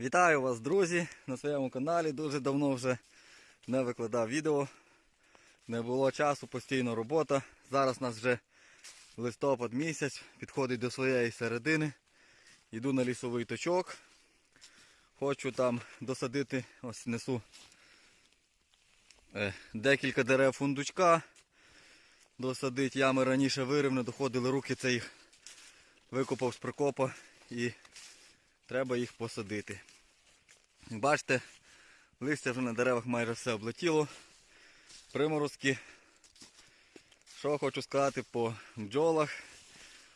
Вітаю вас, друзі, на своєму каналі. Дуже давно вже не викладав відео. Не було часу, постійно робота. Зараз у нас вже листопад місяць, підходить до своєї середини. Йду на лісовий точок. Хочу там досадити, ось несу е, декілька дерев фундучка. Досадить ями раніше вирив, доходили руки, це їх викопав з прикопа і треба їх посадити. Бачите, листя вже на деревах майже все облетіло. Приморозки. Що хочу сказати по бджолах.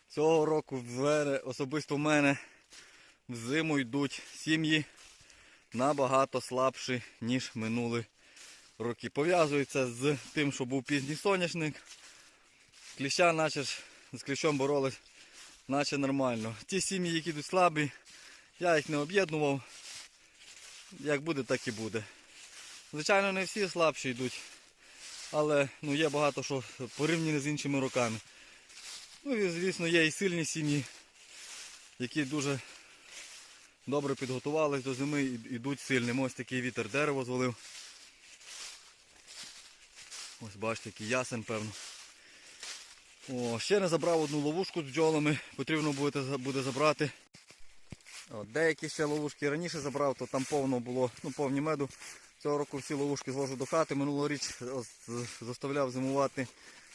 Цього року особисто в мене в зиму йдуть сім'ї набагато слабші, ніж минули роки. Пов'язується з тим, що був пізній соняшник. Кліща, наче ж з кліщом боролись, наче нормально. Ті сім'ї, які йдуть слабі, я їх не об'єднував. Як буде, так і буде. Звичайно, не всі слабші йдуть, але ну, є багато що порівняно з іншими роками. Ну і звісно є і сильні сім'ї, які дуже добре підготувались до зими і йдуть сильним. Ось такий вітер дерево звалив. Ось бачите, який ясен, певно. О, ще не забрав одну ловушку з бджолами, потрібно буде, буде забрати. От, деякі ще ловушки раніше забрав, то там повно було, ну повні меду. Цього року всі ловушки зложу до хати. Минулоріч заставляв зимувати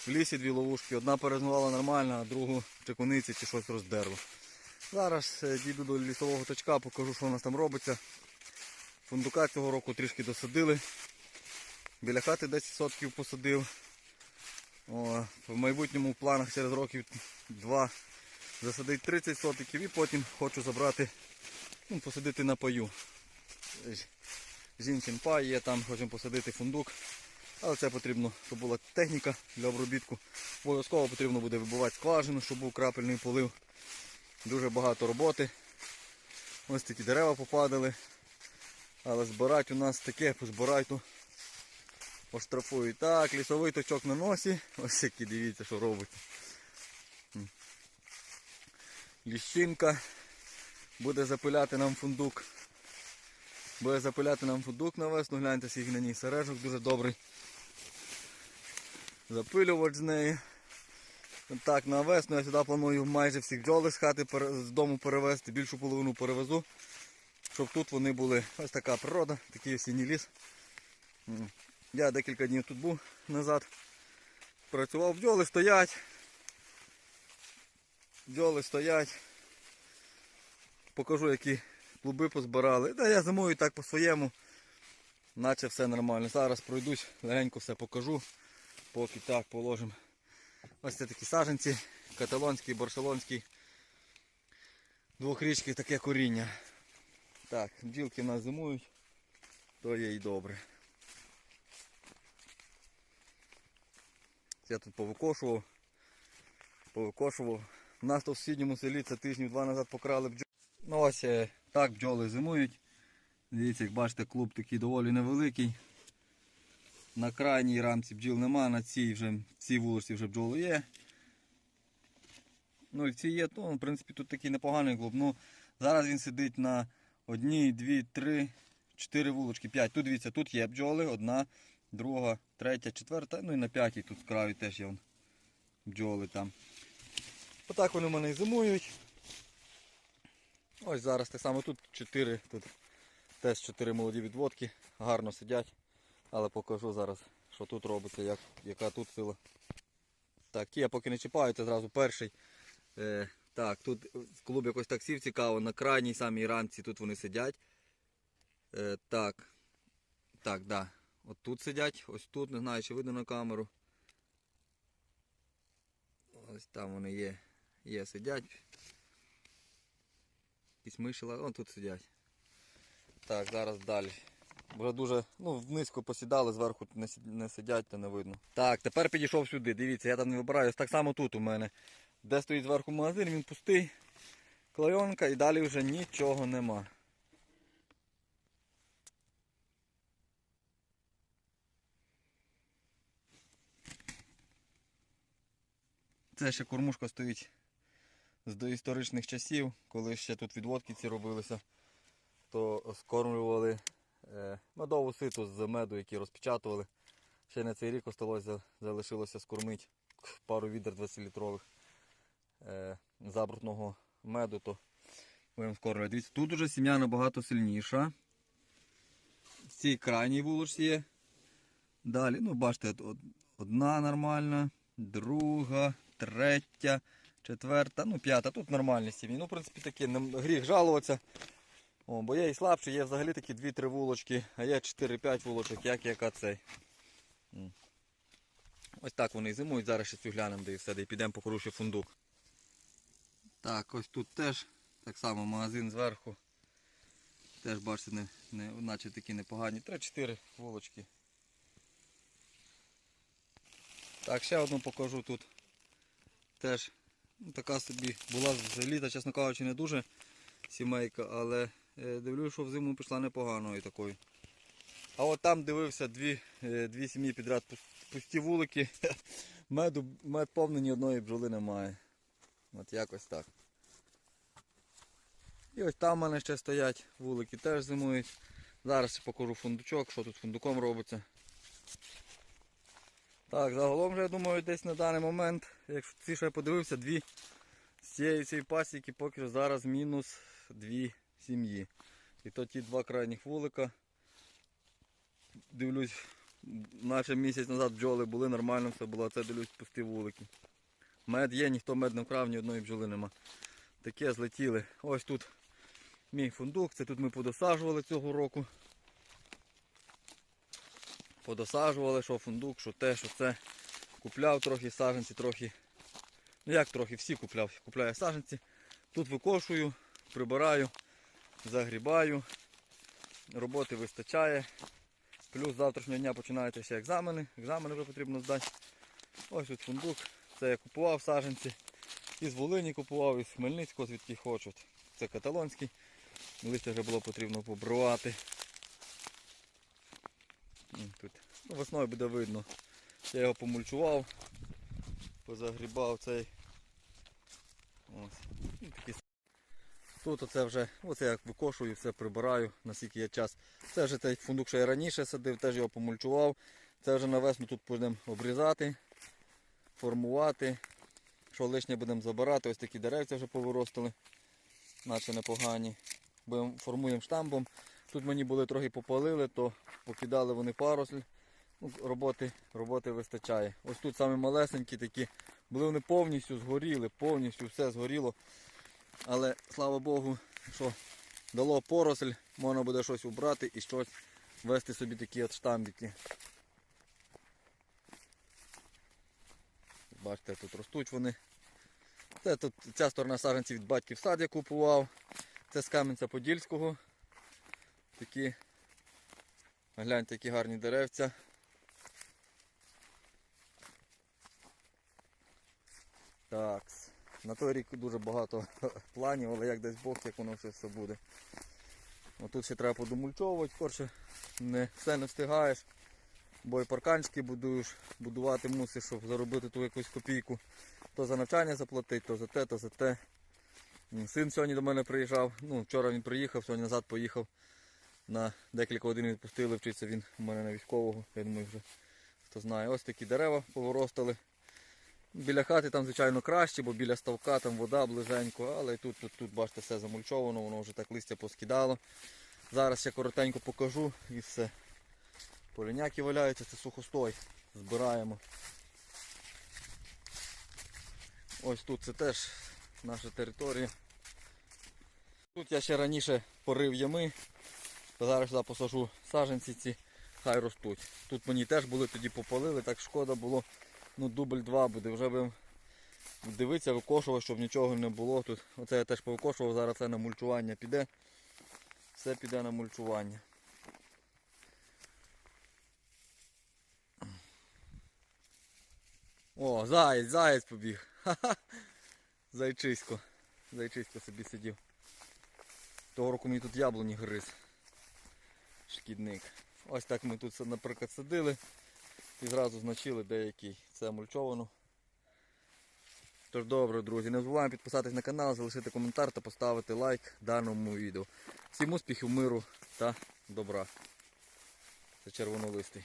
в лісі дві ловушки. Одна перезимувала нормально, а другу чи куниці чи щось роздерло. Зараз е, дійду до лісового точка, покажу, що у нас там робиться. Фундука цього року трішки досадили. Біля хати 10 сотків посадив. О, в майбутньому в планах через років два засадити 30 сотиків і потім хочу забрати, ну, посадити на паю. Жінчин пай є, там хочемо посадити фундук. Але це потрібно, щоб була техніка для обробітку. Обов'язково потрібно буде вибивати скважину, щоб був крапельний полив. Дуже багато роботи. Ось такі дерева попадали. Але збирати у нас таке, позбирати, то оштрафують. Так, лісовий точок на носі. Ось які дивіться, що робить. Ліщинка. Буде запиляти нам фундук. Буде запиляти нам фундук на весну. Гляньте, скільки на ній сережок дуже добрий. Запилювач з неї. Так, на весну я сюди планую майже всіх бджоли з хати з дому перевезти, більшу половину перевезу. Щоб тут вони були. Ось така природа, такий осінній ліс. Я декілька днів тут був назад. Працював, бджоли стоять. Бджоли стоять. Покажу, які клуби позбирали. Да, я зимою так по-своєму. Наче все нормально. Зараз пройдусь, легенько все покажу. Поки так положимо. Ось це такі саженці. Каталонський, барселонський. Двохрічки таке коріння. Так, бджілки в нас зимують, то є і добре. Я тут повикошував. Повикошував. У нас то в сусідньому селі це тижнів два назад покрали бджоли. Ну ось е, так бджоли зимують. Дивіться, як бачите, клуб такий доволі невеликий. На крайній рамці бджіл нема, на цій вже в цій вулиці вже бджоли є. Ну і в є, то в принципі тут такий непоганий клуб. Ну, зараз він сидить на одній, дві, три, чотири вулочки, п'ять. Тут дивіться, тут є бджоли, одна, друга, третя, четверта, ну і на п'ятій тут краю теж є бджоли там. Отак вони в мене і зимують. Ось зараз так само тут 4, тут теж 4 молоді відводки, гарно сидять. Але покажу зараз, що тут робиться, як, яка тут сила. Так, ті я поки не чіпаю, це зразу перший. Е, так, тут клуб якось так сів цікаво, на крайній самій ранці тут вони сидять. Е, так. Так, да. От тут сидять, ось тут, не знаю, чи видно на камеру. Ось там вони є. Є, сидять. Якісь миші, о, тут сидять. Так, зараз далі. Вже дуже ну, низько посідали, зверху не сидять, то не видно. Так, тепер підійшов сюди. Дивіться, я там не вибираюсь. Так само тут у мене. Де стоїть зверху магазин, він пустий. Клейонка і далі вже нічого нема. Це ще кормушка стоїть з доісторичних часів, коли ще тут відводки ці робилися. то скормлювали е, медову ситу з меду, які розпечатували. Ще на цей рік осталося, залишилося скормити пару відер 20-літрових е, забрудного меду, то будемо скормлювати. Дивіться, тут уже сім'я набагато сильніша. В цій крайній вулочці є. Далі, ну бачите, одна нормальна, друга, третя, четверта, ну п'ята. Тут нормальні сім'ї. Ну, в принципі, такі, гріх жалуватися. О, бо є і слабші, є взагалі такі 2-3 вулочки, а є 4-5 вулочок, як яка цей. Ось так вони і зимують. Зараз ще цю глянемо, де і все, де і підемо по хороший фундук. Так, ось тут теж так само магазин зверху. Теж бачите, не, не, наче такі непогані. 3-4 вулочки. Так, ще одну покажу тут. Теж ну, така собі була з літа, чесно кажучи, не дуже сімейка, але е, дивлюсь, що взиму пішла непоганою такою. А от там дивився дві, е, дві сім'ї підряд пусті вулики. Меду, мед повний ні одної бджоли немає. От якось так. І ось там в мене ще стоять вулики, теж зимують. Зараз покажу фундучок, що тут фундуком робиться. Так, загалом же, я думаю, десь на даний момент, якщо ці що я подивився, дві з цієї цієї пасіки поки що зараз мінус дві сім'ї. І то ті два крайніх вулика. Дивлюсь, наче місяць назад бджоли були, нормально все було, а це дивлюсь пусті вулики. Мед є, ніхто мед не вкрав, ні одної бджоли нема. Таке злетіли. Ось тут мій фундук, це тут ми подосаджували цього року. Подосаджували, що фундук, що те, що це. Купляв трохи саджанці, трохи. Ну як трохи, всі купляв. Купляю саджанці. Тут викошую, прибираю, загрібаю. Роботи вистачає. Плюс завтрашнього дня починаються ще екзамени. Екзамени вже потрібно здати. Ось тут фундук. Це я купував саджанці. Із Волині купував, із Хмельницького, звідки хочуть. Це каталонський. Листя вже було потрібно побривати. Тут. Ну, весною буде видно. Я його помульчував, позагрібав цей. Ось. І такі Тут оце вже, оце я викошую, все прибираю, наскільки є час. Це вже цей фундук, що я раніше садив, теж його помульчував. Це вже на весну тут будемо обрізати, формувати. Що лишнє будемо забирати, ось такі деревця вже повиростили, наче непогані. Будемо, формуємо штамбом. Тут мені були трохи попалили, то покидали вони паросль. Ну, роботи, роботи вистачає. Ось тут саме малесенькі такі. Були вони повністю згоріли, повністю все згоріло. Але слава Богу, що дало поросль, можна буде щось убрати і щось вести собі такі от штамбики. Бачите, тут ростуть вони. Це тут ця сторона саджанців від батьків сад я купував. Це з Кам'янця Подільського. Такі, гляньте, які гарні деревця. Так, на той рік дуже багато планів, але як десь Бог, як воно все, все буде. Отут ще треба подомульчовувати, коротше, не, все не встигаєш. Бо і парканчики будуєш, будувати мусиш, щоб заробити ту якусь копійку. То за навчання заплатити, то за те, то за те. Син сьогодні до мене приїжджав. Ну, вчора він приїхав, сьогодні назад поїхав. На декілька годин відпустили, вчиться він у мене на військового. Я думаю, вже хто знає. Ось такі дерева поворостали. Біля хати там, звичайно, краще, бо біля ставка там вода близенько, але тут, тут, тут, бачите, все замульчовано, воно вже так листя поскидало. Зараз ще коротенько покажу і все. Поліняки валяються, це сухостой. Збираємо. Ось тут це теж наша територія. Тут я ще раніше порив ями, зараз сюди посажу саджанці ці, хай ростуть. Тут мені теж були тоді попалили, так шкода було. Ну дубль 2 буде, вже би дивитися, викошував, щоб нічого не було. Тут оце я теж повикошував, зараз це на мульчування піде. Все піде на мульчування. О, заєць, заєць побіг. Ха-ха. Зайчисько. Зайчисько собі сидів. Того року мені тут яблуні гриз. Шкідник. Ось так ми тут, наприклад, садили і зразу значили деякий. Це мульчовано. Тож добре, друзі, не забуваємо підписатись на канал, залишити коментар та поставити лайк даному відео. Всім успіхів, миру та добра. Це червонолистий.